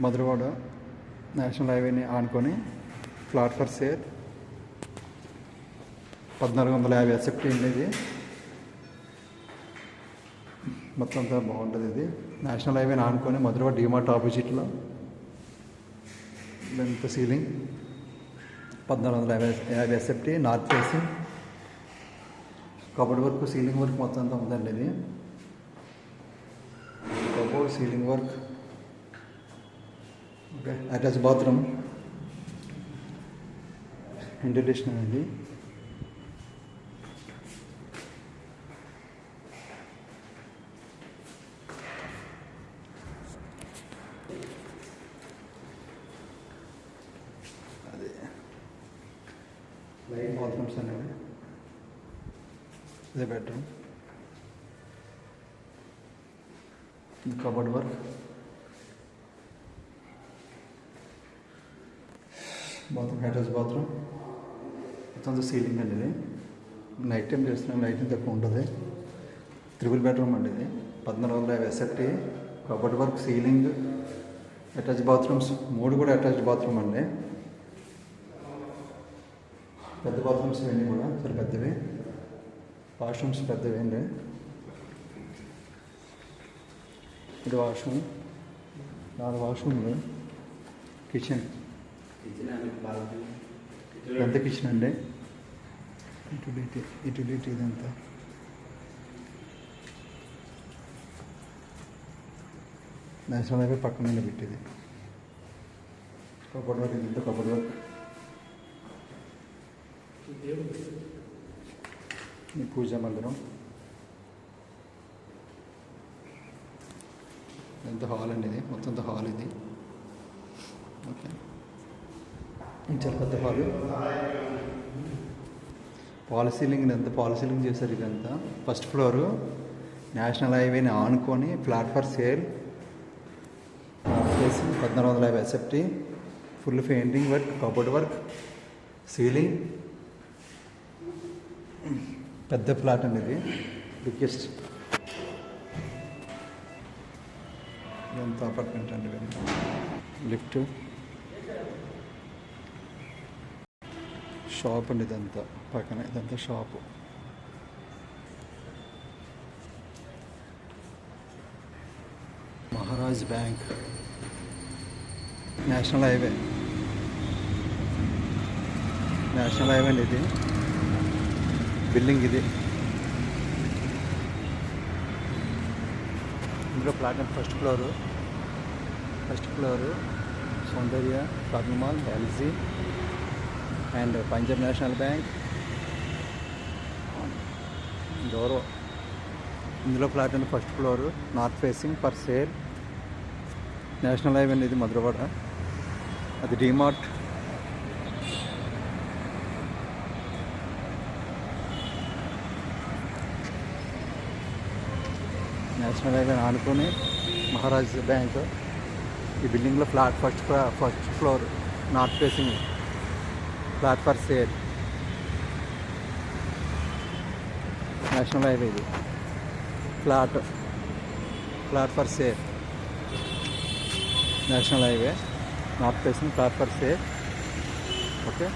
Madhurawada national హైవేని ఆనుకొని flat for sale. పద్నాలుగు వందల యాభై ఎస్ఎఫ్టీ అండి ఇది. మొత్తం అంతా బాగుంటుంది ఇది. నేషనల్ హైవేని ఆనుకొని మధురవాడ డిమార్ట్ ఆపోజిట్లో. Length ceiling. పద్నాలుగు వందల యాభై యాభై SFT north facing. Cupboard work ceiling work మొత్తం అంతా ఉందండి ఇది. Cupboard ceiling work. Attach bathroom ventilation అండి. అదే. లైట్ బాత్రూమ్స్ అనేవి. ఇదే బెడ్రూమ్ ఇది cupboard work bathroom attach bathroom. మొత్తం సీలింగ్ అండి ఇది. నైట్ టైం చేస్తున్నాం లైటింగ్ తక్కువ ఉంటుంది. త్రిబుల్ బెడ్రూమ్ అండి ఇది. పద్నాలుగు వందల యాభై SFT cupboard work ceiling attach bathrooms మూడు కూడా అటాచ్ బాత్రూమ్ అండి. పెద్ద బాత్రూమ్స్ ఇవన్నీ కూడా చాలా పెద్దవి. వాష్రూమ్స్ పెద్దవి అండి. ఇది వాష్రూమ్ నాలుగు వాష్రూమ్లు కిచెన్ ఎంత కిచెన్ అండి యూటిలిటీ యూటిలిటీ ఇదంతా నేషనల్ హైవే పక్కన పెట్టేది. కబోర్డ్ వర్క్ ఇదంతా కబోర్డ్ వర్క్? ఈ పూజా మందిరం. ఎంత హాల్ అండి ఇది? మొత్తం హాల్ ఇది. ఓకే. చాలా పెద్ద హాలు పాల సీలింగ్ ఎంత? పాల సీలింగ్ చేశారు ఇదంతా ఫస్ట్ ఫ్లోరు నేషనల్ హైవేని ఆనుకొని ఫ్లాట్ ఫర్ సేల్ ప్లేస్ పద్నాలుగు వందల యాభై SFT full painting work cupboard work ceiling పెద్ద ఫ్లాట్ అండి ఇది. బిగ్గెస్ట్ ఇదంతా అపార్ట్మెంట్ అండి లిఫ్ట్ షాప్ అండి ఇదంతా పక్కన ఇదంతా shop Maharaj Bank national highway national highway అండి ఇది బిల్డింగ్ ఇది ఇందులో platform first floor first floor Soundarya shopping mall LG and Punjab National Bank. గౌరవ. ఇందులో ఫ్లాట్ అండి first floor north facing for sale. National highway ఇది మధురవాడ. అది డిమార్ట్. నేషనల్ హైవే ఆనుకొని మహారాజ్ బ్యాంక్. ఈ బిల్డింగ్లో flat first ఫ్లా- first floor north facing. Flat for sale national highway ఇది flat flat for sale national highway north facing flat for sale okay